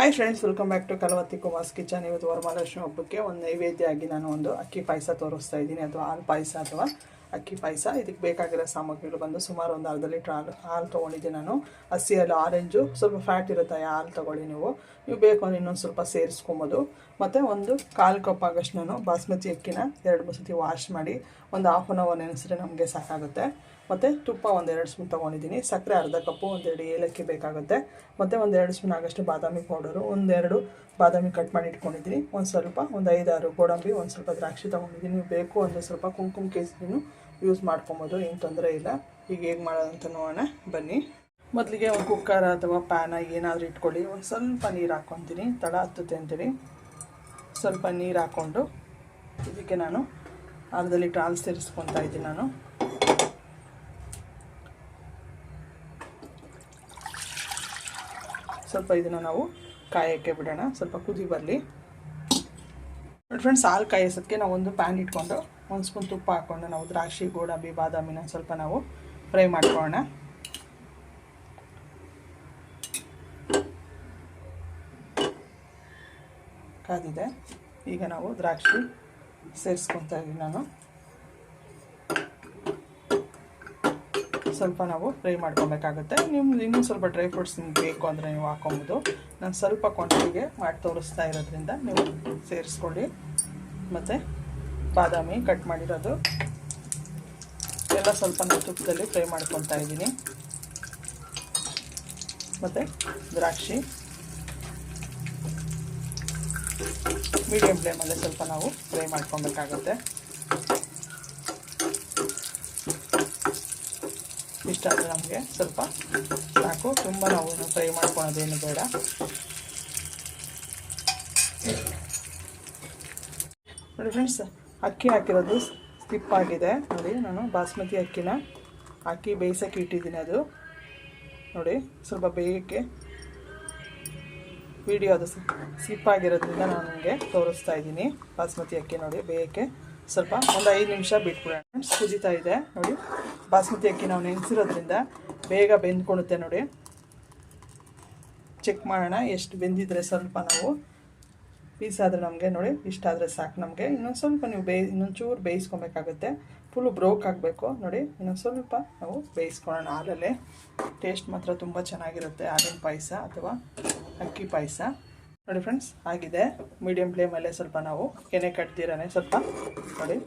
Hi friends welcome back to Kalavathi Kumar's kitchen ಇವತ್ತು ವರಮಹಾಲಕ್ಷ್ಮಿ ಹಬ್ಬಕ್ಕೆ ಒಂದು ನೈವೇದ್ಯ ಆಗಿ ನಾನು ಒಂದು ಅಕ್ಕಿ ಪಾಯಸ ತೋರಿಸ್ತಾ ಇದ್ದೀನಿ. ಅಥವಾ ಹಾಲು ಪಾಯಸ ಅಥವಾ ಅಕ್ಕಿ ಪಾಯಸ. ಇದಕ್ಕೆ ಬೇಕಾಗಿರೋ ಸಾಮಗ್ರಿಗಳು ಬಂದು ಸುಮಾರು ಒಂದು ಅರ್ಧ ಲೀಟ್ರ್ ಹಾಲು ಹಾಲು ತೊಗೊಂಡಿದ್ದೆ ನಾನು. ಹಸಿ ಹಾಲು, ಆರೆಂಜು, ಸ್ವಲ್ಪ ಫ್ಯಾಟ್ ಇರುತ್ತೆ, ಆ ಹಾಲು ತೊಗೊಳ್ಳಿ ನೀವು. ನೀವು ಬೇಕು ಅಂದ್ರೆ ಇನ್ನೊಂದು ಸ್ವಲ್ಪ ಸೇರಿಸ್ಕೊಬೋದು. ಮತ್ತು ಒಂದು ಕಾಲು ಕಪ್ ಆಗಷ್ಟು ನಾನು ಬಾಸ್ಮತಿ ಅಕ್ಕಿನ ಎರಡು ಮೂರು ಸತಿ ವಾಶ್ ಮಾಡಿ ಒಂದು ಹಾಫ್ ಆನ್ ಅವರ್ ನೆನೆಸಿದ್ರೆ ನಮಗೆ ಸಾಕಾಗುತ್ತೆ. ಮತ್ತು ತುಪ್ಪ ಒಂದೆರಡು ಸ್ಪೂನ್ ತೊಗೊಂಡಿದ್ದೀನಿ. ಸಕ್ಕರೆ ಅರ್ಧ ಕಪ್ಪು, ಒಂದೆರಡು ಏಲಕ್ಕಿ ಬೇಕಾಗುತ್ತೆ. ಮತ್ತು ಒಂದೆರಡು ಸ್ಪೂನ್ ಆಗಷ್ಟು ಬಾದಾಮಿ ಪೌಡರು, ಒಂದೆರಡು ಬಾದಾಮಿ ಕಟ್ ಮಾಡಿ ಇಟ್ಕೊಂಡಿದ್ದೀನಿ. ಒಂದು ಸ್ವಲ್ಪ, ಒಂದು ಐದಾರು ಗೋಡಂಬಿ, ಒಂದು ಸ್ವಲ್ಪ ದ್ರಾಕ್ಷಿ ತೊಗೊಂಡಿದ್ದೀನಿ. ನೀವು ಬೇಕು ಅಂದರೆ ಸ್ವಲ್ಪ ಕುಂಕುಮ ಕೇಸರಿನೂ ಯೂಸ್ ಮಾಡ್ಕೊಬೋದು, ಏನು ತೊಂದರೆ ಇಲ್ಲ. ಈಗ ಹೇಗೆ ಮಾಡೋದಂತ ನೋಡೋಣ, ಬನ್ನಿ. ಮೊದಲಿಗೆ ಒಂದು ಕುಕ್ಕರ್ ಅಥವಾ ಪ್ಯಾನ ಏನಾದರೂ ಇಟ್ಕೊಳ್ಳಿ. ಒಂದು ಸ್ವಲ್ಪ ನೀರು ಹಾಕ್ಕೊತೀನಿ ತಳ ಹತ್ತುತ್ತೆ ಅಂತೇಳಿ. ಸ್ವಲ್ಪ ನೀರು ಹಾಕ್ಕೊಂಡು ಇದಕ್ಕೆ ನಾನು ಅರ್ಧ ಲೀಟ್ರ್ ಹಾಲು ಸೇರಿಸ್ಕೊತಾ ಇದ್ದೀನಿ ನಾನು. ಸ್ವಲ್ಪ ಇದನ್ನು ನಾವು ಕಾಯೋಕ್ಕೆ ಬಿಡೋಣ. ಸ್ವಲ್ಪ ಕುದಿ ಬರಲಿ. ನೋಡಿ ಫ್ರೆಂಡ್ಸ್ ಹಾಲು ಕಾಯಿಸೋದಕ್ಕೆ ನಾವು ಒಂದು ಪ್ಯಾನ್ ಇಟ್ಕೊಂಡು ಒಂದು ಸ್ಪೂನ್ ತುಪ್ಪ ಹಾಕ್ಕೊಂಡು ನಾವು ದ್ರಾಕ್ಷಿ, ಗೋಡಂಬಿ, ಬಾದಾಮಿನ ಸ್ವಲ್ಪ ನಾವು ಫ್ರೈ ಮಾಡ್ಕೊಳ್ಳೋಣ. ಕಾದಿದೆ. ಈಗ ನಾವು ದ್ರಾಕ್ಷಿ ಸೇರಿಸ್ಕೊತಾ ಇದ್ದೀನಿ ನಾನು. ಸ್ವಲ್ಪ ನಾವು ಫ್ರೈ ಮಾಡ್ಕೊಬೇಕಾಗುತ್ತೆ. ನಿಮ್ದು ಇನ್ನೂ ಸ್ವಲ್ಪ ಡ್ರೈ ಫ್ರೂಟ್ಸ್ ನಿಮ್ಗೆ ಬೇಕು ಅಂದರೆ ನೀವು ಹಾಕೊಬೋದು. ನಾನು ಸ್ವಲ್ಪ ಕ್ವಾಂಟಿಟಿಗೆ ಮಾಡಿ ತೋರಿಸ್ತಾ ಇರೋದ್ರಿಂದ ನೀವು ಸೇರಿಸ್ಕೊಳ್ಳಿ. ಮತ್ತು ಬಾದಾಮಿ ಕಟ್ ಮಾಡಿರೋದು. ಎಲ್ಲ ಸ್ವಲ್ಪ ನಾನು ತುಪ್ಪದಲ್ಲಿ ಫ್ರೈ ಮಾಡ್ಕೊತಾ ಇದ್ದೀನಿ. ಮತ್ತು ದ್ರಾಕ್ಷಿ. ಮೀಡಿಯಮ್ ಫ್ಲೇಮಲ್ಲೇ ಸ್ವಲ್ಪ ನಾವು ಫ್ರೈ ಮಾಡ್ಕೊಬೇಕಾಗುತ್ತೆ. ಇಷ್ಟ ಆದರೆ ನಮಗೆ ಸ್ವಲ್ಪ ಸಾಕು. ತುಂಬ ನಾವು ಫ್ರೈ ಮಾಡ್ಕೊಳೋದೇನು ಬೇಡ. ನೋಡಿ ಫ್ರೆಂಡ್ಸ್ ಅಕ್ಕಿ ಹಾಕಿರೋದು ಸ್ಕಿಪ್ ಆಗಿದೆ. ನೋಡಿ, ನಾನು ಬಾಸ್ಮತಿ ಅಕ್ಕಿನ ಹಾಕಿ ಬೇಯಿಸೋಕೆ ಇಟ್ಟಿದ್ದೀನಿ ಅದು. ನೋಡಿ, ಸ್ವಲ್ಪ ಬೇಯಕ್ಕೆ ವಿಡಿಯೋ ಅದು ಸ್ಕಿಪ್ ಆಗಿರೋದ್ರಿಂದ ನಾನು ನಿಮಗೆ ತೋರಿಸ್ತಾ ಇದ್ದೀನಿ. ಬಾಸ್ಮತಿ ಅಕ್ಕಿ ನೋಡಿ, ಬೇಯಕ್ಕೆ ಸ್ವಲ್ಪ ಒಂದು ಐದು ನಿಮಿಷ ಬಿಟ್ಬಿಡೋಣ. ಕುದೀತಾ ಇದೆ. ನೋಡಿ ಬಾಸ್ಮತಿ ಅಕ್ಕಿ ನಾವು ನೆನೆಸಿರೋದ್ರಿಂದ ಬೇಗ ಬೆಂದ್ಕೊಳುತ್ತೆ ನೋಡಿ. ಚೆಕ್ ಮಾಡೋಣ ಎಷ್ಟು ಬೆಂದಿದ್ರೆ ಸ್ವಲ್ಪ ನಾವು ಪೀಸ್ ಆದರೆ ನಮಗೆ ನೋಡಿ, ಇಷ್ಟ ಆದರೆ ಸಾಕು ನಮಗೆ. ಇನ್ನೊಂದು ಸ್ವಲ್ಪ ನೀವು ಇನ್ನೊಂದು ಚೂರು ಬೇಯಿಸ್ಕೊಬೇಕಾಗುತ್ತೆ. ಫುಲ್ಲು ಬ್ರೋಕ್ ಆಗಬೇಕು ನೋಡಿ. ಇನ್ನೊಂದು ಸ್ವಲ್ಪ ನಾವು ಬೇಯಿಸ್ಕೊಳ್ಳೋಣ ಹಾಲಲ್ಲೇ. ಟೇಸ್ಟ್ ಮಾತ್ರ ತುಂಬ ಚೆನ್ನಾಗಿರುತ್ತೆ ಹಾಲಿನ ಪಾಯಸ ಅಥವಾ ಅಕ್ಕಿ ಪಾಯಸ. ನೋಡಿ ಫ್ರೆಂಡ್ಸ್ ಆಗಿದೆ. ಮೀಡಿಯಮ್ ಫ್ಲೇಮಲ್ಲೇ ಸ್ವಲ್ಪ ನಾವು ಕೆನೆ ಕಟ್ತೀರಾನೆ ಸ್ವಲ್ಪ ನೋಡಿ.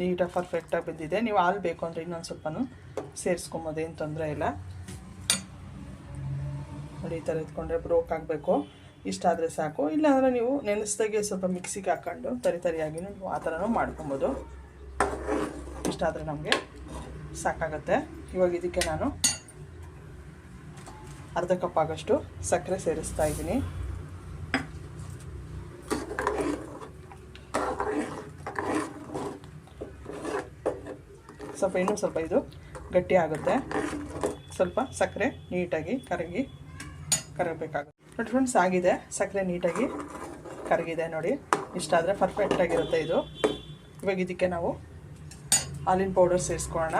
ನೀಟಾಗಿ ಪರ್ಫೆಕ್ಟಾಗಿ ಬಂದಿದೆ. ನೀವು ಹಾಲು ಬೇಕು ಅಂದರೆ ಇನ್ನೊಂದು ಸ್ವಲ್ಪನೂ ಸೇರಿಸ್ಕೊಂಬೋದು, ಏನು ತೊಂದರೆ ಇಲ್ಲ. ನೋಡಿ, ಈ ಥರ ಎತ್ಕೊಂಡ್ರೆ ಬ್ರೋಕ್ ಆಗಬೇಕು. ಇಷ್ಟ ಆದರೆ ಸಾಕು. ಇಲ್ಲಾಂದರೆ ನೀವು ನೆನೆಸ್ದಾಗೆ ಸ್ವಲ್ಪ ಮಿಕ್ಸಿಗೆ ಹಾಕ್ಕೊಂಡು ತರಿ ತರಿಯಾಗಿ ನೀವು ಆ ಥರನೂ ಮಾಡ್ಕೊಬೋದು. ಇಷ್ಟ ಆದರೆ ನಮಗೆ ಸಾಕಾಗುತ್ತೆ. ಇವಾಗ ಇದಕ್ಕೆ ನಾನು ಅರ್ಧ ಕಪ್ ಆಗಷ್ಟು ಸಕ್ಕರೆ ಸೇರಿಸ್ತಾ ಇದ್ದೀನಿ. ಸ್ವಲ್ಪ ಇನ್ನೂ ಸ್ವಲ್ಪ ಇದು ಗಟ್ಟಿ ಆಗುತ್ತೆ. ಸ್ವಲ್ಪ ಸಕ್ಕರೆ ನೀಟಾಗಿ ಕರಗಿ ಕರಗಬೇಕಾಗುತ್ತೆ. ನೋಡಿ ಫ್ರೆಂಡ್ಸ್ ಆಗಿದೆ. ಸಕ್ಕರೆ ನೀಟಾಗಿ ಕರಗಿದೆ ನೋಡಿ. ಇಷ್ಟಾದರೆ ಪರ್ಫೆಕ್ಟಾಗಿರುತ್ತೆ ಇದು. ಇವಾಗ ಇದಕ್ಕೆ ನಾವು ಹಾಲಿನ ಪೌಡರ್ ಸೇರಿಸ್ಕೊಳ್ಳೋಣ.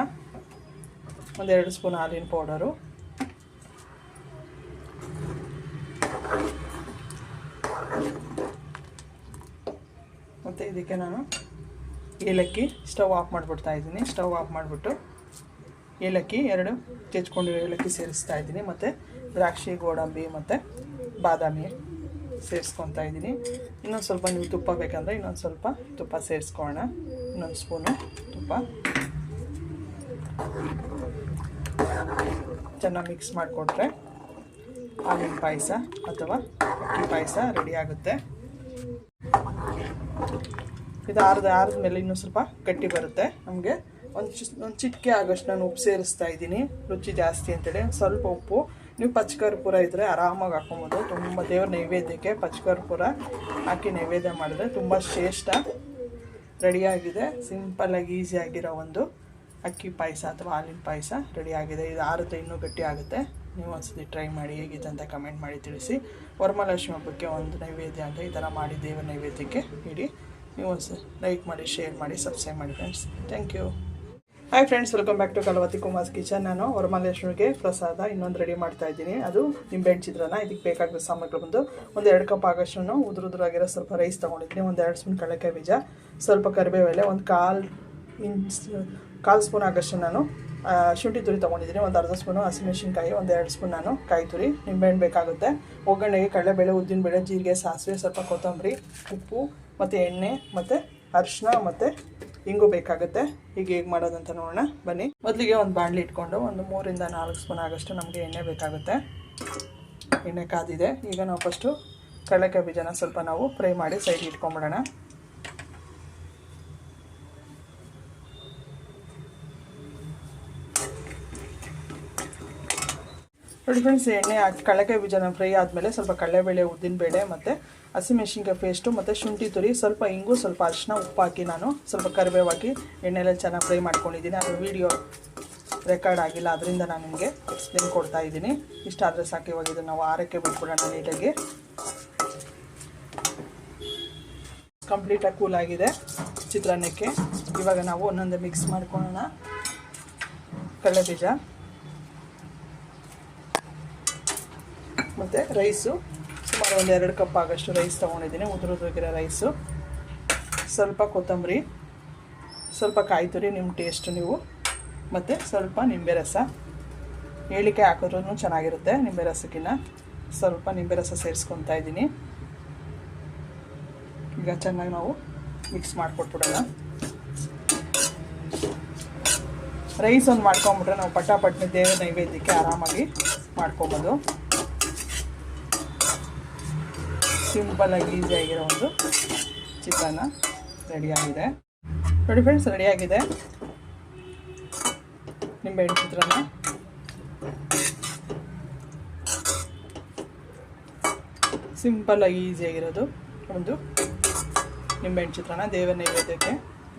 ಒಂದೆರಡು ಸ್ಪೂನ್ ಹಾಲಿನ ಪೌಡರು ಮತ್ತು ಇದಕ್ಕೆ ನಾನು ಏಲಕ್ಕಿ ಸ್ಟವ್ ಆಫ್ ಮಾಡಿಬಿಡ್ತಾ ಇದ್ದೀನಿ. ಸ್ಟವ್ ಆಫ್ ಮಾಡಿಬಿಟ್ಟು ಏಲಕ್ಕಿ ಎರಡು ತೆಚ್ಕೊಂಡಿರೋ ಏಲಕ್ಕಿ ಸೇರಿಸ್ತಾ ಇದ್ದೀನಿ. ಮತ್ತು ದ್ರಾಕ್ಷಿ, ಗೋಡಂಬಿ, ಮತ್ತು ಬಾದಾಮಿ ಸೇರಿಸ್ಕೊತಾ ಇದ್ದೀನಿ. ಇನ್ನೊಂದು ಸ್ವಲ್ಪ ನೀವು ತುಪ್ಪ ಬೇಕಂದರೆ ಇನ್ನೊಂದು ಸ್ವಲ್ಪ ತುಪ್ಪ ಸೇರಿಸ್ಕೊಳ್ಳೋಣ. ಇನ್ನೊಂದು ಸ್ಪೂನು ತುಪ್ಪ. ಚೆನ್ನಾಗಿ ಮಿಕ್ಸ್ ಮಾಡಿಕೊಟ್ರೆ ಹಾಲಿನ ಪಾಯಸ ಅಥವಾ ಅಕ್ಕಿ ಪಾಯಸ ರೆಡಿ ಆಗುತ್ತೆ. ಇದು ಆರ್ದ ಆರಿದ ಮೇಲೆ ಇನ್ನೂ ಸ್ವಲ್ಪ ಗಟ್ಟಿ ಬರುತ್ತೆ. ನಮಗೆ ಒಂದು ಒಂದು ಚಿಟಿಕೆ ಆಗೋಷ್ಟು ನಾನು ಉಪ್ಪು ಸೇರಿಸ್ತಾ ಇದ್ದೀನಿ. ರುಚಿ ಜಾಸ್ತಿ ಅಂತೇಳಿ. ಸ್ವಲ್ಪ ಉಪ್ಪು. ನೀವು ಪಚ್ಚಕರ್ಪೂರ ಇದ್ದರೆ ಆರಾಮಾಗಿ ಹಾಕೊಬೋದು ತುಂಬ ದೇವ್ರ ನೈವೇದ್ಯಕ್ಕೆ ಪಚ್ಚಕರ್ಪೂರ ಹಾಕಿ ನೈವೇದ್ಯ ಮಾಡಿದ್ರೆ ತುಂಬ ಶ್ರೇಷ್ಠ ರೆಡಿಯಾಗಿದೆ. ಸಿಂಪಲ್ಲಾಗಿ ಈಸಿಯಾಗಿರೋ ಒಂದು ಅಕ್ಕಿ ಪಾಯಸ ಅಥವಾ ಹಾಲಿನ ಪಾಯಸ ರೆಡಿಯಾಗಿದೆ. ಇದು ಆರುತ್ತೆ ಇನ್ನೂ ಗಟ್ಟಿ ಆಗುತ್ತೆ. ನೀವು ಒಂದ್ಸತಿ ಟ್ರೈ ಮಾಡಿ ಹೇಗಿದೆ ಅಂತ ಕಮೆಂಟ್ ಮಾಡಿ ತಿಳಿಸಿ. ವರಮಹಾಲಕ್ಷ್ಮಿ ಹಬ್ಬಕ್ಕೆ ಒಂದು ನೈವೇದ್ಯ ಅಂತ ಈ ಥರ ಮಾಡಿ ದೇವರ ನೈವೇದ್ಯಕ್ಕೆ ಇಡಿ ನೀವು ಒಂದು ಲೈಕ್ ಮಾಡಿ ಶೇರ್ ಮಾಡಿ ಸಬ್ಸ್ಕ್ರೈಬ್ ಮಾಡಿ friends thank you hi friends welcome back to Kalavathi Kumar's kitchen ನಾನು ವರಮಾಲೇಶ್ವರಿಗೆ ಪ್ರಸಾದ ಇನ್ನೊಂದು ರೆಡಿ ಮಾಡ್ತಾ ಇದ್ದೀನಿ. ಅದು ನಿಂಬೆಹಣ್ಣು ಚಿತ್ರಾನ್ನ. ಇದಕ್ಕೆ ಬೇಕಾಗಿರೋ ಸಾಮಗ್ರಿ ಬಂದು ಒಂದು ಎರಡು ಕಪ್ ಆಗಷ್ಟು ಉದುರು ಉದುರಾಗಿರೋ ಸ್ವಲ್ಪ ರೈಸ್ ತೊಗೊಂಡಿದ್ದೀನಿ. ಒಂದು ಎರಡು ಸ್ಪೂನ್ ಕಡಲೆಕಾಯಿ ಬೀಜ, ಸ್ವಲ್ಪ ಕರಿಬೇವು ಎಲೆ ಒಂದು ಕಾಲು ಇಂಚ್ ಕಾಲು ಸ್ಪೂನ್ ಆಗಷ್ಟು ನಾನು ಶುಂಠಿ ತುರಿ ತೊಗೊಂಡಿದ್ದೀನಿ. ಒಂದು ಅರ್ಧ ಸ್ಪೂನು ಹಸಿಮೆಣಸಿನ್ಕಾಯಿ, ಒಂದು ಎರಡು ಸ್ಪೂನ್ ನಾನು ಕಾಯಿ ತುರಿ. ನಿಂಬೆಹಣ್ಣು ಬೇಕಾಗುತ್ತೆ. ಒಗ್ಗರಣೆಗೆ ಕಡಲೆಬೇಳೆ, ಉದ್ದಿನಬೇಳೆ, ಜೀರಿಗೆ, ಸಾಸಿವೆ, ಸ್ವಲ್ಪ ಕೊತ್ತಂಬರಿ, ಉಪ್ಪು ಮತ್ತು ಎಣ್ಣೆ, ಮತ್ತು ಅರಿಶಿನ ಮತ್ತು ಹಿಂಗು ಬೇಕಾಗುತ್ತೆ. ಈಗ ಹೇಗೆ ಮಾಡೋದಂತ ನೋಡೋಣ. ಬನ್ನಿ. ಮೊದಲಿಗೆ ಒಂದು ಬಾಣಲಿ ಇಟ್ಕೊಂಡು ಒಂದು ಮೂರಿಂದ ನಾಲ್ಕು ಸ್ಪೂನ್ ಆಗೋಷ್ಟು ನಮಗೆ ಎಣ್ಣೆ ಬೇಕಾಗುತ್ತೆ. ಎಣ್ಣೆ ಕಾದಿದೆ. ಈಗ ನಾವು ಫಸ್ಟು ಕಡಲೆಕಾಯಿ ಬೀಜನ ಸ್ವಲ್ಪ ನಾವು ಫ್ರೈ ಮಾಡಿ ಸೈಡ್ ಇಟ್ಕೊಂಬಿಡೋಣ ಫ್ರೆಂಡ್ಸ್ ಎಣ್ಣೆ ಹಾಕಿ ಕಡಲೆಕಾಯಿ ಬೀಜನ ಫ್ರೈ ಆದಮೇಲೆ ಸ್ವಲ್ಪ ಕಡಲೆಬೇಳೆ ಉದ್ದಿನಬೇಳೆ ಮತ್ತು ಹಸಿಮೆಣ್ಸಿನ್ಕಾಯಿ ಪೇಸ್ಟು ಮತ್ತು ಶುಂಠಿ ತುರಿ, ಸ್ವಲ್ಪ ಇಂಗು, ಸ್ವಲ್ಪ ಅರಿಶಿನ ಉಪ್ಪು ಹಾಕಿ ನಾನು ಸ್ವಲ್ಪ ಕರಿಬೇವು ಹಾಕಿ ಎಣ್ಣೆಲ್ಲ ಚೆನ್ನಾಗಿ ಫ್ರೈ ಮಾಡ್ಕೊಂಡಿದ್ದೀನಿ. ಅದು ವೀಡಿಯೋ ರೆಕಾರ್ಡ್ ಆಗಿಲ್ಲ, ಅದರಿಂದ ನಾನು ನಿಮಗೆ ಎಕ್ಸ್ಪ್ಲೇನ್ ಕೊಡ್ತಾ ಇದ್ದೀನಿ. ಇಷ್ಟ ಆದರೆ ಸಾಕು, ಇವಾಗ ನಾವು ಆರಕ್ಕೆ ಬಿಟ್ಬಿಡೋಣ ನೀಟಾಗಿ. ಕಂಪ್ಲೀಟಾಗಿ ಕೂಲ್ ಆಗಿದೆ ಚಿತ್ರಾನ್ನಕ್ಕೆ. ಇವಾಗ ನಾವು ಒಂದೊಂದು ಮಿಕ್ಸ್ ಮಾಡ್ಕೊಳ್ಳೋಣ. ಕಡಲೆ ಬೀಜ. ಮತ್ತು ರೈಸು ಸುಮಾರು ಒಂದು ಎರಡು ಕಪ್ ಆಗೋಷ್ಟು ರೈಸ್ ತೊಗೊಂಡಿದ್ದೀನಿ ಉದುರು ಉದುರಿಗಿರೋ ರೈಸು ಸ್ವಲ್ಪ ಕೊತ್ತಂಬರಿ, ಸ್ವಲ್ಪ ಕಾಯಿ ತುರಿ ನಿಮ್ಮ ಟೇಸ್ಟ್ ನೀವು. ಮತ್ತು ಸ್ವಲ್ಪ ನಿಂಬೆ ರಸ. ಏಳಿಕೆ ಹಾಕಿದ್ರೂ ಚೆನ್ನಾಗಿರುತ್ತೆ ನಿಂಬೆ ರಸಕ್ಕಿನ್ನ. ಸ್ವಲ್ಪ ನಿಂಬೆ ರಸ ಸೇರಿಸ್ಕೊತಾ ಇದ್ದೀನಿ. ಈಗ ಚೆನ್ನಾಗಿ ನಾವು ಮಿಕ್ಸ್ ಮಾಡಿಕೊಟ್ಬಿಡೋಣ. ರೈಸ್ ಒಂದು ಮಾಡ್ಕೊಂಬಿಟ್ರೆ ನಾವು ಪಟಾಪಟ್ನೆ ದೇವರ ನೈವೇದ್ಯಕ್ಕೆ ಆರಾಮಾಗಿ ಮಾಡ್ಕೊಬೋದು. ಸಿಂಪಲಾಗಿ ಆಗಿರೋ ಒಂದು ಚಿತ್ರಾನ್ನ ರೆಡಿಯಾಗಿದೆ ನೋಡಿ ಫ್ರೆಂಡ್ಸ್ ರೆಡಿಯಾಗಿದೆ ನಿಂಬೆಹಣ್ಣು ಚಿತ್ರಾನ್ನ. ಸಿಂಪಲ್ಲಾಗಿ ಈಸಿಯಾಗಿರೋದು ಒಂದು ನಿಂಬೆಹಣ್ಣು ಚಿತ್ರಾನ್ನ ದೇವರ ನೈವೇದ್ಯಕ್ಕೆ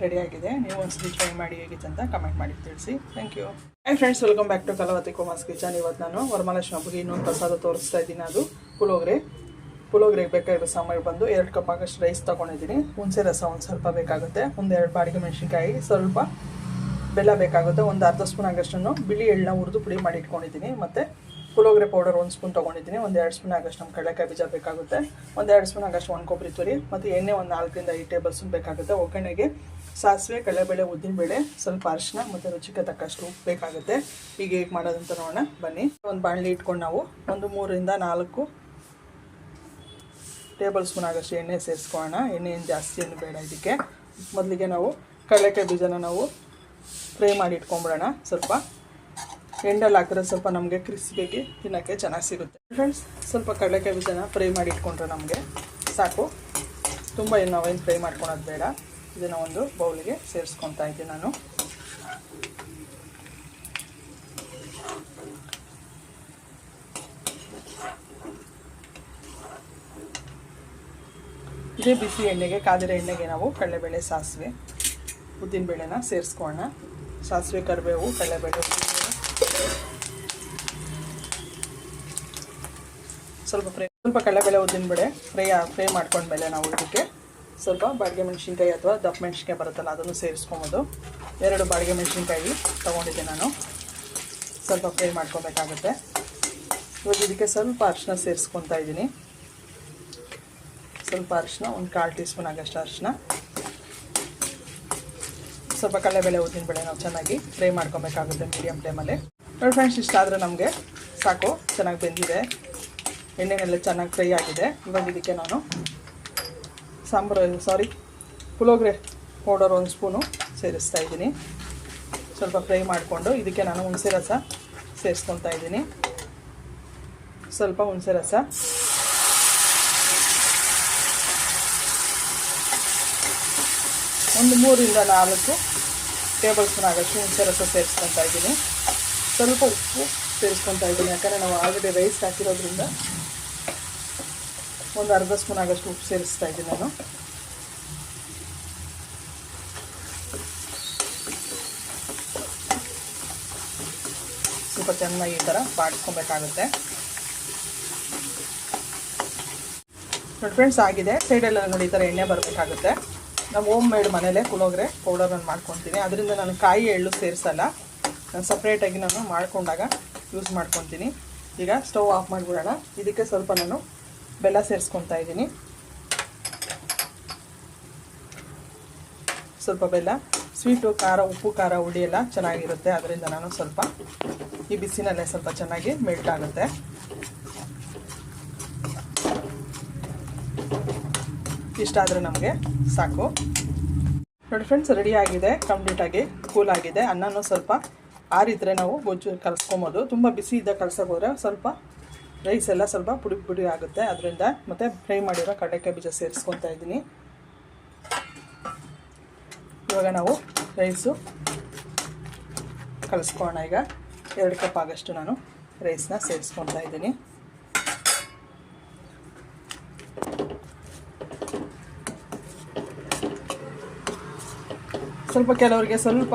ರೆಡಿಯಾಗಿದೆ ನೀವು ಒಂದ್ಸಲಿ ಟ್ರೈ ಮಾಡಿ ಹೇಗಿತ್ತು ಅಂತ ಕಮೆಂಟ್ ಮಾಡಿ ತಿಳಿಸಿ. Thank you hi friends welcome back to Kalavathi Kumar's kitchen ಇವತ್ತು ನಾನು ವರಮಹಾಲಕ್ಷ್ಮಿ ಹಬ್ಬಗೆ ಇನ್ನೊಂದು ಪ್ರಸಾದ ತೋರಿಸ್ತಾ ಇದ್ದೀನಿ. ಅದು ಪುಳೋಗ್ರೆ ಪುಳೋಗ್ರೆಗೆ ಬೇಕಾಗಿರೋ ಸಾಮಾನು ಬಂದು ಎರಡು ಕಪ್ ಆಗಷ್ಟು ರೈಸ್ ತೊಗೊಂಡಿದ್ದೀನಿ. ಹುಣಸೆ ರಸ ಒಂದು ಸ್ವಲ್ಪ ಬೇಕಾಗುತ್ತೆ. ಒಂದು ಎರಡು ಬಾಡಿಗೆ ಮೆಣಸಿನ್ಕಾಯಿ, ಸ್ವಲ್ಪ ಬೆಲ್ಲ ಬೇಕಾಗುತ್ತೆ. ಒಂದು ಅರ್ಧ ಸ್ಪೂನ್ ಆಗಷ್ಟನ್ನು ಬಿಳಿ ಎಳ್ಳನ್ನ ಹುರಿದು ಪುಡಿ ಮಾಡಿ ಇಟ್ಕೊಂಡಿದ್ದೀನಿ. ಮತ್ತು ಪುಳೋಗ್ರೆ ಪೌಡರ್ ಒಂದು ಸ್ಪೂನ್ ತೊಗೊಂಡಿದ್ದೀನಿ. ಒಂದು ಎರಡು ಸ್ಪೂನ್ ಆಗಷ್ಟು ನಮ್ಮ ಕಡಲೆಕಾಯಿ ಬೀಜ ಬೇಕಾಗುತ್ತೆ. ಒಂದು ಎರಡು ಸ್ಪೂನ್ ಆಗಷ್ಟು ಒಂದು ಕೊಬ್ಬರಿ ತುರಿ ಮತ್ತು ಎಣ್ಣೆ ಒಂದು ನಾಲ್ಕರಿಂದ ಐದು ಟೇಬಲ್ ಸ್ಪೂನ್ ಬೇಕಾಗುತ್ತೆ. ಒಗ್ಗರಣೆಗೆ ಸಾಸಿವೆ, ಕಡಲೆಬೇಳೆ, ಉದ್ದಿನಬೇಳೆ, ಸ್ವಲ್ಪ ಅರಿಶಿನ ಮತ್ತು ರುಚಿಗೆ ತಕ್ಕಷ್ಟು ಉಪ್ಪು ಬೇಕಾಗುತ್ತೆ. ಈಗ ಹೇಗೆ ಮಾಡೋದಂತ ನೋಡೋಣ. ಬನ್ನಿ. ಒಂದು ಬಾಣಲಿ ಇಟ್ಕೊಂಡು ನಾವು ಒಂದು ಮೂರರಿಂದ ನಾಲ್ಕು ಟೇಬಲ್ ಸ್ಪೂನ್ ಆಗಷ್ಟು ಎಣ್ಣೆ ಸೇರಿಸ್ಕೊಳ್ಳೋಣ. ಎಣ್ಣೆ ಏನು ಜಾಸ್ತಿ ಏನು ಬೇಡ ಇದಕ್ಕೆ. ಮೊದಲಿಗೆ ನಾವು ಕಡಲೆಕಾಯಿ ಬೀಜನ ನಾವು ಫ್ರೈ ಮಾಡಿ ಇಟ್ಕೊಂಬಿಡೋಣ. ಸ್ವಲ್ಪ ಎಣ್ಣೆಲ್ಲಿ ಹಾಕಿದ್ರೆ ಸ್ವಲ್ಪ ನಮಗೆ ಕ್ರಿಸ್ಪಿಯಾಗಿ ತಿನ್ನೋಕ್ಕೆ ಚೆನ್ನಾಗಿ ಸಿಗುತ್ತೆ. ಫ್ರೆಂಡ್ಸ್ ಸ್ವಲ್ಪ ಕಡಲೆಕಾಯಿ ಬೀಜನ ಫ್ರೈ ಮಾಡಿ ಇಟ್ಕೊಂಡ್ರೆ ನಮಗೆ ಸಾಕು. ತುಂಬ ಏನು ನಾವೇನು ಫ್ರೈ ಮಾಡ್ಕೊಳೋದು ಬೇಡ. ಇದನ್ನು ಒಂದು ಬೌಲಿಗೆ ಸೇರಿಸ್ಕೊತಾ ಇದ್ದೀನಿ ನಾನು. ಇದೇ ಬಿಸಿ ಎಣ್ಣೆಗೆ, ಕಾದಿರೋ ಎಣ್ಣೆಗೆ ನಾವು ಕಡಲೆಬೇಳೆ ಸಾಸಿವೆ ಉದ್ದಿನಬೇಳೆನ ಸೇರಿಸ್ಕೋಣ ಸಾಸಿವೆ, ಕರಿಬೇವು, ಕಡಲೆಬೇಳೆ ಸ್ವಲ್ಪ ಫ್ರೈ, ಸ್ವಲ್ಪ ಕಡಲೆಬೇಳೆ ಉದ್ದಿನಬೇಳೆ ಫ್ರೈ ಫ್ರೈ ಮಾಡ್ಕೊಂಡ್ಮೇಲೆ ನಾವು ಇದಕ್ಕೆ ಸ್ವಲ್ಪ ಬಾಡಿಗೆ ಮೆಣಸಿನ್ಕಾಯಿ ಅಥವಾ ದಪ್ಪ ಮೆಣಸಿನ್ಕಾಯಿ ಬರುತ್ತಲ್ಲ, ಅದನ್ನು ಸೇರಿಸ್ಕೊಬೋದು. ಎರಡು ಬಾಡಿಗೆ ಮೆಣಸಿನ್ಕಾಯಿ ತೊಗೊಂಡಿದ್ದೆ ನಾನು. ಸ್ವಲ್ಪ ಫ್ರೈ ಮಾಡ್ಕೊಬೇಕಾಗುತ್ತೆ. ಇವಾಗ ಇದಕ್ಕೆ ಸ್ವಲ್ಪ ಅರಿಶಿನ ಸೇರಿಸ್ಕೊತಾ ಇದ್ದೀನಿ. ಸ್ವಲ್ಪ ಅರಿಶಿನ, ಒಂದು ಕಾಲು ಟೀ ಸ್ಪೂನ್ ಆಗಷ್ಟು ಅರಿಶಿನ. ಸ್ವಲ್ಪ ಕಡಲೆಬೇಳೆ ಉದ್ದಿನಬೇಳೆ ನಾವು ಚೆನ್ನಾಗಿ ಫ್ರೈ ಮಾಡ್ಕೊಬೇಕಾಗುತ್ತೆ ಮೀಡಿಯಮ್ ಫ್ಲೇಮಲ್ಲಿ ನೋಡಿ ಫ್ರೆಂಡ್ಸ್ ಇಷ್ಟ ಆದರೆ ನಮಗೆ ಸಾಕು, ಚೆನ್ನಾಗಿ ಬೆಂದಿದೆ. ಎಣ್ಣೆನೆಲ್ಲ ಚೆನ್ನಾಗಿ ಫ್ರೈ ಆಗಿದೆ. ಇವಾಗ ಇದಕ್ಕೆ ನಾನು ಸಾಂಬಾರು, ಸಾರಿ ಪುಲೋಗ್ರೆ ಪೌಡರ್ ಒಂದು ಸ್ಪೂನು ಸೇರಿಸ್ತಾ ಇದ್ದೀನಿ. ಸ್ವಲ್ಪ ಫ್ರೈ ಮಾಡಿಕೊಂಡು ಇದಕ್ಕೆ ನಾನು ಹುಣಸೆ ರಸ ಸೇರಿಸ್ಕೊತಾ ಇದ್ದೀನಿ. ಸ್ವಲ್ಪ ಹುಣಸೆ ರಸ. ಒಂದು ಮೂರಿಂದ ನಾಲ್ಕು ಟೇಬಲ್ ಸ್ಪೂನ್ ಆಗೋಷ್ಟು ಹುಣಸೆ ರಸ ಸೇರಿಸ್ಕೊತಾ ಇದ್ದೀನಿ. ಸ್ವಲ್ಪ ಉಪ್ಪು ಸೇರಿಸ್ಕೊತಾ ಇದ್ದೀನಿ, ಯಾಕಂದರೆ ನಾವು ಆಲ್ರೆಡಿ ರೈಸ್ ಹಾಕಿರೋದ್ರಿಂದ ಒಂದು ಅರ್ಧ ಸ್ಪೂನ್ ಆಗೋಷ್ಟು ಉಪ್ಪು ಸೇರಿಸ್ತಾ ಇದ್ದೀನಿ ನಾನು. ಸ್ವಲ್ಪ ಚೆನ್ನಾಗಿ ಈ ಥರ ಬಾಡಿಸ್ಕೊಬೇಕಾಗುತ್ತೆ ನೋಡಿ ಫ್ರೆಂಡ್ಸ್ ಆಗಿದೆ. ಸೈಡೆಲ್ಲ ನೋಡಿ ಈ ಥರ ಎಣ್ಣೆ ಬರಬೇಕಾಗುತ್ತೆ. ನಾವು ಹೋಮ್ ಮೇಡ್ ಮನೇಲೆ ಪುಳೋಗ್ರೆ ಪೌಡರನ್ನು ಮಾಡ್ಕೊತೀನಿ. ಅದರಿಂದ ನಾನು ಕಾಯಿ ಎಳ್ಳು ಸೇರಿಸಲ್ಲ. ನಾನು ಸಪ್ರೇಟಾಗಿ ನಾನು ಮಾಡ್ಕೊಂಡಾಗ ಯೂಸ್ ಮಾಡ್ಕೊತೀನಿ. ಈಗ ಸ್ಟವ್ ಆಫ್ ಮಾಡಿಬಿಡೋಣ. ಇದಕ್ಕೆ ಸ್ವಲ್ಪ ನಾನು ಬೆಲ್ಲ ಸೇರಿಸ್ಕೊತಾ ಇದ್ದೀನಿ. ಸ್ವಲ್ಪ ಬೆಲ್ಲ. ಸ್ವೀಟು ಖಾರ, ಉಪ್ಪು, ಖಾರ, ಹುಳಿ ಎಲ್ಲ ಚೆನ್ನಾಗಿರುತ್ತೆ. ಅದರಿಂದ ನಾನು ಸ್ವಲ್ಪ ಈ ಬಿಸಿನಲ್ಲೇ ಸ್ವಲ್ಪ ಚೆನ್ನಾಗಿ ಮೆಲ್ಟ್ ಆಗುತ್ತೆ. ಇಷ್ಟ ಆದರೆ ನಮಗೆ, ಸಾಕು. ನೋಡಿ ಫ್ರೆಂಡ್ಸ್ ರೆಡಿ ಆಗಿದೆ ಕಂಪ್ಲೀಟಾಗಿ ಕೂಲ್ ಆಗಿದೆ. ಅನ್ನನೂ ಸ್ವಲ್ಪ ಆರಿದ್ರೆ ನಾವು ಗೊಜ್ಜು ಕಲಿಸ್ಕೊಬೋದು. ತುಂಬ ಬಿಸಿ ಇದ್ದ ಕಳ್ಸೋಕೆ ಸ್ವಲ್ಪ ರೈಸ್ ಎಲ್ಲ ಸ್ವಲ್ಪ ಪುಡಿ ಪುಡಿ ಆಗುತ್ತೆ. ಅದರಿಂದ ಮತ್ತು ಫ್ರೈ ಮಾಡಿರೋ ಕಡಲೆಕಾಯಿ ಬೀಜ ಸೇರಿಸ್ಕೊತಾ ಇದ್ದೀನಿ. ಇವಾಗ ನಾವು ರೈಸು ಕಲಿಸ್ಕೋಣ ಈಗ ಎರಡು ಕಪ್ ಆಗಷ್ಟು ನಾನು ರೈಸ್ನ ಸೇರಿಸ್ಕೊತಾ ಇದ್ದೀನಿ. ಸ್ವಲ್ಪ ಕೆಲವರಿಗೆ ಸ್ವಲ್ಪ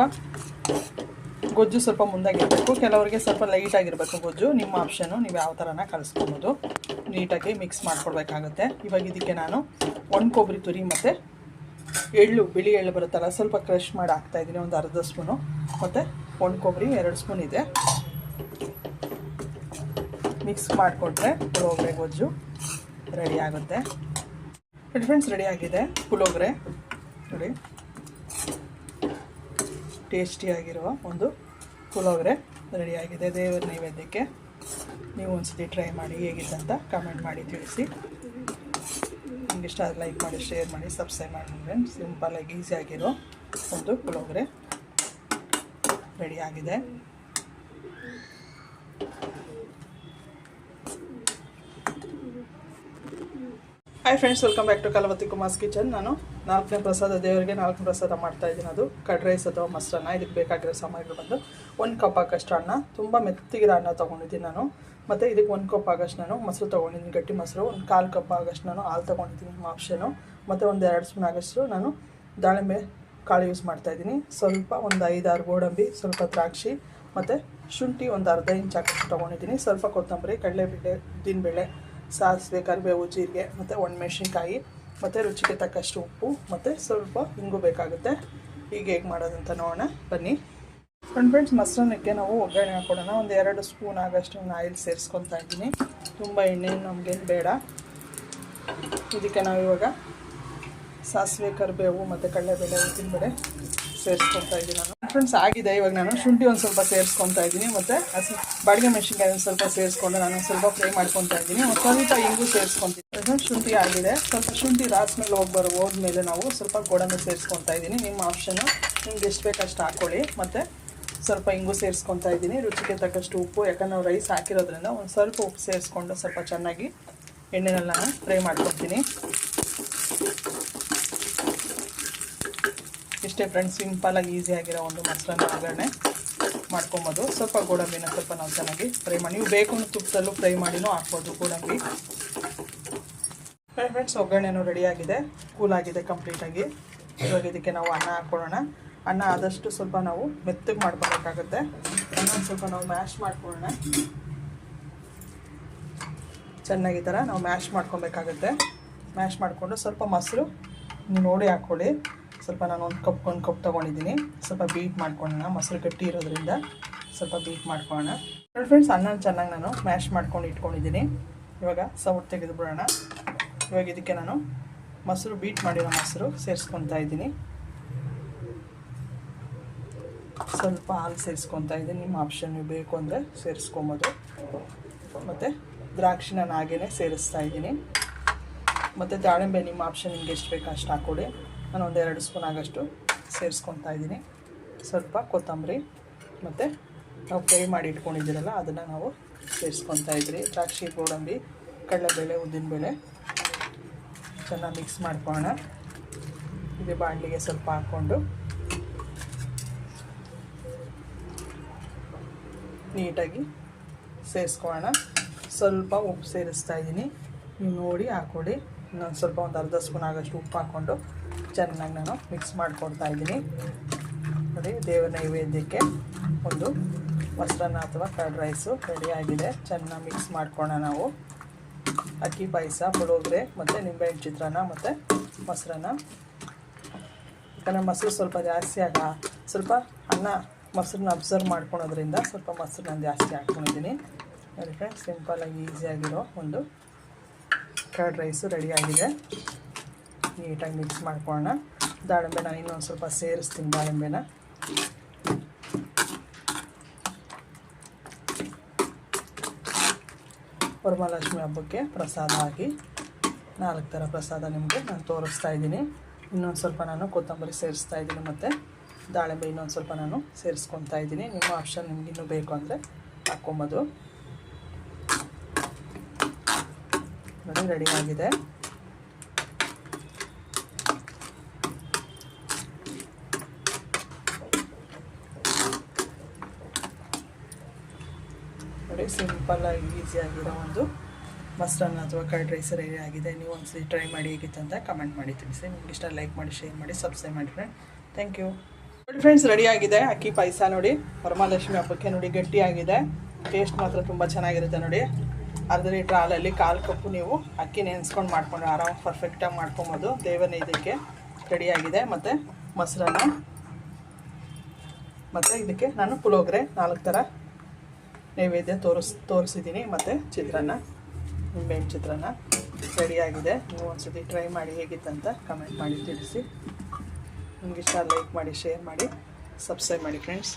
ಗೊಜ್ಜು ಸ್ವಲ್ಪ ಮುಂದಾಗಿರಬೇಕು, ಕೆಲವರಿಗೆ ಸ್ವಲ್ಪ ಲೈಟಾಗಿರಬೇಕು ಗೊಜ್ಜು. ನಿಮ್ಮ ಆಪ್ಷನ್ನು ನೀವು ಯಾವ ಥರನ ಕಲಿಸ್ಕೊಬೋದು. ನೀಟಾಗಿ ಮಿಕ್ಸ್ ಮಾಡ್ಕೊಡ್ಬೇಕಾಗುತ್ತೆ. ಇವಾಗ ಇದಕ್ಕೆ ನಾನು ಒಣ ಕೊಬ್ಬರಿ ತುರಿ ಮತ್ತು ಎಳ್ಳು, ಬಿಳಿ ಎಳ್ಳು ಬರುತ್ತಲ್ಲ, ಸ್ವಲ್ಪ ಕ್ರಷ್ ಮಾಡಿ ಹಾಕ್ತಾಯಿದ್ದೀನಿ ಒಂದು ಅರ್ಧ ಸ್ಪೂನು. ಮತ್ತು ಒಣ ಕೊಬ್ಬರಿ, ಎರಡು ಸ್ಪೂನ್ ಇದೆ. ಮಿಕ್ಸ್ ಮಾಡಿಕೊಟ್ರೆ ಪುಳೋಗ್ರೆ ಗೊಜ್ಜು ರೆಡಿ ಆಗುತ್ತೆ. ಫ್ರೆಂಡ್ಸ್ ರೆಡಿ ಆಗಿದೆ. ಪುಳೋಗ್ರೆ ನೋಡಿ. ಟೇಸ್ಟಿಯಾಗಿರುವ ಒಂದು ಪುಲೋಗ್ರೆ ರೆಡಿಯಾಗಿದೆ. ದೇವರ ನೈವೇದ್ಯಕ್ಕೆ ನೀವು ಒಂದ್ಸತಿ ಟ್ರೈ ಮಾಡಿ ಹೇಗಿದೆ ಅಂತ ಕಮೆಂಟ್ ಮಾಡಿ ತಿಳಿಸಿ. ನಿಮ್ಗೆ ಇಷ್ಟ ಆದರೆ ಲೈಕ್ ಮಾಡಿ, ಶೇರ್ ಮಾಡಿ, ಸಬ್ಸ್ಕ್ರೈಬ್ ಮಾಡಿ ಫ್ರೆಂಡ್ಸ್ ಸಿಂಪಲಾಗಿ ಈಸಿಯಾಗಿರೋ ಒಂದು ಪುಳೋಗ್ರೆ ರೆಡಿಯಾಗಿದೆ. Hi friends welcome back to Kalavathi Kumar's kitchen ನಾನು ನಾಲ್ಕನೇ ಪ್ರಸಾದ, ದೇವರಿಗೆ ನಾಲ್ಕನೇ ಪ್ರಸಾದ ಮಾಡ್ತಾ ಇದ್ದೀನಿ. ಅದು ಕಡ್ ರೈಸ್ ಅಥವಾ ಮೊಸರನ್ನ. ಇದಕ್ಕೆ ಬೇಕಾಗಿರೋ ಸಾಮಗ್ರಿ ಬಂದು ಒಂದು ಕಪ್ ಆಗಷ್ಟು ಅನ್ನ, ತುಂಬ ಮೆತ್ತಿಗಿರೋ ಅನ್ನ ತೊಗೊಂಡಿದ್ದೀನಿ ನಾನು. ಮತ್ತು ಇದಕ್ಕೆ ಒಂದು ಕಪ್ ಆಗಷ್ಟು ನಾನು ಮೊಸರು ತೊಗೊಂಡಿದ್ದೀನಿ, ಗಟ್ಟಿ ಮೊಸರು. ಒಂದು ಕಾಲು ಕಪ್ ಆಗಷ್ಟು ನಾನು ಹಾಲು ತೊಗೊಂಡಿದ್ದೀನಿ ಆಪ್ಷನು ಮತ್ತು ಒಂದು ಎರಡು ಸ್ಪೂನ್ ಆಗಷ್ಟು ನಾನು ದಾಳಿಂಬೆ ಕಾಳು ಯೂಸ್ ಮಾಡ್ತಾಯಿದ್ದೀನಿ ಸ್ವಲ್ಪ ಒಂದು ಐದಾರು ಗೋಡಂಬಿ, ಸ್ವಲ್ಪ ದ್ರಾಕ್ಷಿ, ಮತ್ತು ಶುಂಠಿ ಒಂದು ಅರ್ಧ ಇಂಚ್ ಹಾಕಿ ತೊಗೊಂಡಿದ್ದೀನಿ. ಸ್ವಲ್ಪ ಕೊತ್ತಂಬರಿ, ಕಡಲೆಬೇಳೆ, ಉದ್ದಿನಬೇಳೆ ಸಾಸಿವೆ ಕರಿಬೇವು ಜೀರಿಗೆ, ಮತ್ತು ಒಣಮೆಣ್ಸಿನ್ಕಾಯಿ, ಮತ್ತು ರುಚಿಗೆ ತಕ್ಕಷ್ಟು ಉಪ್ಪು, ಮತ್ತು ಸ್ವಲ್ಪ ಇಂಗು ಬೇಕಾಗುತ್ತೆ. ಈಗ ಹೇಗೆ ಮಾಡೋದಂತ ನೋಡೋಣ. ಬನ್ನಿ. ಫ್ರೆಂಡ್ ಫ್ರೆಂಡ್ಸ್ ಮೊಸರನ್ನಕ್ಕೆ ನಾವು ಒಗ್ಗರಣೆ ಹಾಕೊಡೋಣ. ಒಂದು ಎರಡು ಸ್ಪೂನ್ ಆಗೋಷ್ಟು ನಾನು ಆಯಿಲ್ ಸೇರಿಸ್ಕೊತಾ ಇದ್ದೀನಿ. ತುಂಬ ಎಣ್ಣೆ ನಮಗೇನು ಬೇಡ. ಇದಕ್ಕೆ ನಾವು ಇವಾಗ ಸಾಸಿವೆ ಕರಿಬೇವು ಮತ್ತು ಕಡಲೆಬೇಳೆ ಉದ್ದಿನಬೇಳೆ ಸೇರಿಸ್ಕೊತಾ ಇದ್ದೀನಿ ನಾನು. ಫ್ರೆಂಡ್ಸ್ ಆಗಿದೆ. ಇವಾಗ ನಾನು ಶುಂಠಿ ಒಂದು ಸ್ವಲ್ಪ ಸೇರಿಸ್ಕೊತಾ ಇದ್ದೀನಿ. ಮತ್ತು ಹಸಿ ಬಾಡಿಗೆ ಮೆಣಸಿನ್ಕಾಯಿ ಒಂದು ಸ್ವಲ್ಪ ಸೇರಿಸ್ಕೊಂಡು ನಾನು ಸ್ವಲ್ಪ ಫ್ರೈ ಮಾಡ್ಕೊತಾ ಇದ್ದೀನಿ. ಒಂದು ಸ್ವಲ್ಪ ಇಂಗು ಸೇರಿಸ್ಕೊತೀನಿ. ಶುಂಠಿ ಆಗಿದೆ. ಸ್ವಲ್ಪ ಶುಂಠಿ ರಾಸ್ಮೇಲೆ ಹೋಗಿ ಬರೋ ಹೋದ್ಮೇಲೆ ನಾವು ಸ್ವಲ್ಪ ಗೋಡಂಬಿ ಸೇರಿಸ್ಕೊತಾ ಇದ್ದೀನಿ. ನಿಮ್ಮ ಆಪ್ಷನು ನಿಮ್ಗೆ ಎಷ್ಟು ಬೇಕು ಅಷ್ಟು ಹಾಕ್ಕೊಳ್ಳಿ ಮತ್ತು ಸ್ವಲ್ಪ ಇಂಗು ಸೇರಿಸ್ಕೊತಾ ಇದ್ದೀನಿ. ರುಚಿಗೆ ತಕ್ಕಷ್ಟು ಉಪ್ಪು, ಯಾಕಂದ್ರೆ ನಾವು ರೈಸ್ ಹಾಕಿರೋದ್ರಿಂದ ಒಂದು ಸ್ವಲ್ಪ ಉಪ್ಪು ಸೇರಿಸ್ಕೊಂಡು ಸ್ವಲ್ಪ ಚೆನ್ನಾಗಿ ಎಣ್ಣೆನಲ್ಲಿ ಫ್ರೈ ಮಾಡ್ಕೊತೀನಿ ಇಷ್ಟೇ ಫ್ರೆಂಡ್ಸ್ ಸಿಂಪಲಾಗಿ ಆಗಿರೋ ಒಂದು ಮೊಸರನ್ನ ಒಗ್ಗರಣೆ ಮಾಡ್ಕೊಬೋದು. ಸ್ವಲ್ಪ ಗೋಡಂಬಿನ ಸ್ವಲ್ಪ ನಾವು ಚೆನ್ನಾಗಿ ಫ್ರೈ ಮಾಡಿ, ನೀವು ಬೇಕು ತುಪ್ಪದಲ್ಲೂ ಫ್ರೈ ಮಾಡಿನೂ ಹಾಕ್ಬೋದು ಗೋಡಂಬಿ. ಫ್ರೆಂಡ್ಸ್ ಒಗ್ಗರಣೆನೂ ರೆಡಿಯಾಗಿದೆ ಕೂಲಾಗಿದೆ ಕಂಪ್ಲೀಟಾಗಿ ಇವಾಗ ಇದಕ್ಕೆ ನಾವು ಅನ್ನ ಹಾಕ್ಕೊಳ್ಳೋಣ. ಅನ್ನ ಆದಷ್ಟು ಸ್ವಲ್ಪ ನಾವು ಮೆತ್ತಗೆ ಮಾಡ್ಕೊಬೇಕಾಗುತ್ತೆ. ಅನ್ನ ಸ್ವಲ್ಪ ನಾವು ಮ್ಯಾಶ್ ಮಾಡ್ಕೊಳ್ಳೋಣ. ಚೆನ್ನಾಗಿ ಥರ ನಾವು ಮ್ಯಾಶ್ ಮಾಡ್ಕೊಬೇಕಾಗುತ್ತೆ. ಮ್ಯಾಶ್ ಮಾಡಿಕೊಂಡು ಸ್ವಲ್ಪ ಮೊಸರು ನೋಡಿ ಹಾಕ್ಕೊಳ್ಳಿ. ಸ್ವಲ್ಪ ನಾನು ಒಂದು ಕಪ್ ಒಂದು ಕಪ್ ತೊಗೊಂಡಿದ್ದೀನಿ. ಸ್ವಲ್ಪ ಬೀಟ್ ಮಾಡ್ಕೊಳ್ಳೋಣ. ಮೊಸರು ಗಟ್ಟಿ ಇರೋದ್ರಿಂದ ಸ್ವಲ್ಪ ಬೀಟ್ ಮಾಡ್ಕೊಳ್ಳೋಣ. ನೋಡಿ ಫ್ರೆಂಡ್ಸ್ ಅನ್ನ ಚೆನ್ನಾಗಿ ನಾನು ಮ್ಯಾಶ್ ಮಾಡ್ಕೊಂಡು ಇಟ್ಕೊಂಡಿದ್ದೀನಿ. ಇವಾಗ ಸೌಟ್ ತೆಗೆದು ಬಿಡೋಣ ಇವಾಗ ಇದಕ್ಕೆ ನಾನು ಮೊಸರು ಬೀಟ್ ಮಾಡಿರೋ ಮೊಸರು ಸೇರಿಸ್ಕೊತಾ ಇದ್ದೀನಿ. ಸ್ವಲ್ಪ ಹಾಲು ಸೇರಿಸ್ಕೊತಾ ಇದ್ದೀನಿ. ನಿಮ್ಮ ಆಪ್ಷನ್ ಬೇಕು ಅಂದರೆ ಸೇರಿಸ್ಕೊಬೋದು. ಮತ್ತು ದ್ರಾಕ್ಷಿ ನಾನು ಹಾಗೆಯೇ ಸೇರಿಸ್ತಾ ಇದ್ದೀನಿ. ಮತ್ತು ದಾಳಿಂಬೆ, ನಿಮ್ಮ ಆಪ್ಷನ್ ನಿಮ್ಗೆ ಎಷ್ಟು ಬೇಕು ಅಷ್ಟು ಹಾಕ್ಕೊಡಿ. ನಾನು ಒಂದು ಎರಡು ಸ್ಪೂನ್ ಆಗಷ್ಟು ಸೇರಿಸ್ಕೊತಾ ಇದ್ದೀನಿ. ಸ್ವಲ್ಪ ಕೊತ್ತಂಬರಿ ಮತ್ತು ನಾವು ಫ್ರೈ ಮಾಡಿ ಇಟ್ಕೊಂಡಿದ್ದೀರಲ್ಲ, ಅದನ್ನು ನಾವು ಸೇರಿಸ್ಕೊತಾ ಇದ್ರಿ ದ್ರಾಕ್ಷಿ, ಗೋಡಂಬಿ, ಕಡಲೆಬೇಳೆ, ಉದ್ದಿನಬೇಳೆ ಚೆನ್ನಾಗಿ ಮಿಕ್ಸ್ ಮಾಡ್ಕೊಳ್ಳೋಣ. ಇದು ಬಾಣಲಿಗೆ ಸ್ವಲ್ಪ ಹಾಕ್ಕೊಂಡು ನೀಟಾಗಿ ಸೇರಿಸ್ಕೊಳ್ಳೋಣ. ಸ್ವಲ್ಪ ಉಪ್ಪು ಸೇರಿಸ್ತಾ ಇದ್ದೀನಿ. ನೀವು ನೋಡಿ ಹಾಕ್ಕೊಡಿ ಇನ್ನೊಂದು ಸ್ವಲ್ಪ ಒಂದು ಅರ್ಧ ಸ್ಪೂನ್ ಆಗೋಷ್ಟು ಉಪ್ಪು ಹಾಕ್ಕೊಂಡು ಚೆನ್ನಾಗಿ ನಾನು ಮಿಕ್ಸ್ ಮಾಡಿಕೊಡ್ತಾ ಇದ್ದೀನಿ. ನೋಡಿ, ದೇವರ ನೈವೇದ್ಯಕ್ಕೆ ಒಂದು ಮೊಸರನ್ನ ಅಥವಾ ಕರ್ಡ್ ರೈಸು ರೆಡಿಯಾಗಿದೆ ಚೆನ್ನಾಗಿ ಮಿಕ್ಸ್ ಮಾಡ್ಕೊಳ್ಳೋಣ ನಾವು. ಅಕ್ಕಿ, ಪಾಯಸ ಪುಳೋಗ್ರೆ ಮತ್ತು ನಿಂಬೆಹಣ್ಣು ಚಿತ್ರಾನ್ನ ಮತ್ತು ಮೊಸರನ್ನ. ಯಾಕಂದರೆ ಮೊಸರು ಸ್ವಲ್ಪ ಜಾಸ್ತಿ ಆಗ ಸ್ವಲ್ಪ ಅನ್ನ ಮೊಸರನ್ನ ಅಬ್ಸರ್ವ್ ಮಾಡ್ಕೊಳೋದ್ರಿಂದ ಸ್ವಲ್ಪ ಮೊಸರನ್ನ ನಾನು ಜಾಸ್ತಿ ಹಾಕ್ಕೊಂಡಿದ್ದೀನಿ. ನೋಡಿ ಫ್ರೆಂಡ್ಸ್ ಸಿಂಪಲಾಗಿ ಈಸಿಯಾಗಿರೋ ಒಂದು ಕರ್ಡ್ ರೈಸು ರೆಡಿಯಾಗಿದೆ ನೀಟಾಗಿ ಮಿಕ್ಸ್ ಮಾಡ್ಕೊಳ್ಳೋಣ ದಾಳಿಂಬೆನ ಇನ್ನೊಂದು ಸ್ವಲ್ಪ ಸೇರಿಸ್ತೀನಿ ದಾಳಿಂಬೆನ. ವರಮಹಾಲಕ್ಷ್ಮಿ ಹಬ್ಬಕ್ಕೆ ಪ್ರಸಾದ ಆಗಿ ನಾಲ್ಕು ಥರ ಪ್ರಸಾದ ನಿಮಗೆ ನಾನು ತೋರಿಸ್ತಾ ಇದ್ದೀನಿ. ಇನ್ನೊಂದು ಸ್ವಲ್ಪ ನಾನು ಕೊತ್ತಂಬರಿ ಸೇರಿಸ್ತಾ ಇದ್ದೀನಿ ಮತ್ತು ದಾಳಿಂಬೆ ಇನ್ನೊಂದು ಸ್ವಲ್ಪ ನಾನು ಸೇರಿಸ್ಕೊತಾ ಇದ್ದೀನಿ. ನಿಮ್ಮ ಆಪ್ಷನ್ ನಿಮ್ಗೆ ಇನ್ನೂ ಬೇಕು ಅಂದರೆ ಹಾಕ್ಕೊಂಬೋದು. ನೋಡಿ ರೆಡಿ ಆಗಿದೆ. ಈಸಿ ಆಗಿರೋ ಒಂದು ಮೊಸರನ್ನ ಅಥವಾ ಕರ್ಡ್ ರೈಸ್ ರೆಡಿ ಆಗಿದೆ. ನೀವು ಒಂದ್ಸಲಿ ಟ್ರೈ ಮಾಡಿ ಹೇಗಿತ್ತು ಅಂತ ಕಮೆಂಟ್ ಮಾಡಿ ತಿಳಿಸಿ. ನಿಮ್ಗೆ ಇಷ್ಟ ಲೈಕ್ ಮಾಡಿ ಶೇರ್ ಮಾಡಿ ಸಬ್ಸ್ಕ್ರೈಬ್ ಮಾಡಿ ಫ್ರೆಂಡ್ ಥ್ಯಾಂಕ್ ಯು ನೋಡಿ ಫ್ರೆಂಡ್ಸ್ ರೆಡಿ ಆಗಿದೆ. ಅಕ್ಕಿ ಪಾಯಸ ನೋಡಿ. ವರಮಹಾಲಕ್ಷ್ಮಿ ಹಬ್ಬಕ್ಕೆ ನೋಡಿ ಗಟ್ಟಿಯಾಗಿದೆ. ಟೇಸ್ಟ್ ಮಾತ್ರ ತುಂಬ ಚೆನ್ನಾಗಿರುತ್ತೆ ನೋಡಿ. ಅರ್ಧ ಲೀಟ್ರ್ ಹಾಲಲ್ಲಿ ಕಾಲು ಕಪ್ಪು ನೀವು ಅಕ್ಕಿ ನೆನೆಸ್ಕೊಂಡು ಮಾಡ್ಕೊಂಡು ಆರಾಮ್ ಪರ್ಫೆಕ್ಟಾಗಿ ಮಾಡ್ಕೊಬೋದು. ದೇವನೇ ಇದಕ್ಕೆ ರೆಡಿಯಾಗಿದೆ ಮತ್ತು ಮೊಸರನ್ನ ಮತ್ತು ಇದಕ್ಕೆ ನಾನು ಪುಳೋಗ್ರೆ ನಾಲ್ಕು ಥರ ನೈವೇದ್ಯ ತೋರಿಸ್ ತೋರಿಸಿದ್ದೀನಿ ಮತ್ತು ಚಿತ್ರಾನ್ನ, ನಿಂಬೆಹಣ್ಣು ಚಿತ್ರಾನ್ನ ರೆಡಿಯಾಗಿದೆ ನೀವು ಒಂದ್ಸತಿ ಟ್ರೈ ಮಾಡಿ ಹೇಗಿತ್ತಂತ ಕಮೆಂಟ್ ಮಾಡಿ ತಿಳಿಸಿ. ನಿಮ್ಗೆ ಇಷ್ಟ ಲೈಕ್ ಮಾಡಿ ಶೇರ್ ಮಾಡಿ ಸಬ್ಸ್ಕ್ರೈಬ್ ಮಾಡಿ ಫ್ರೆಂಡ್ಸ್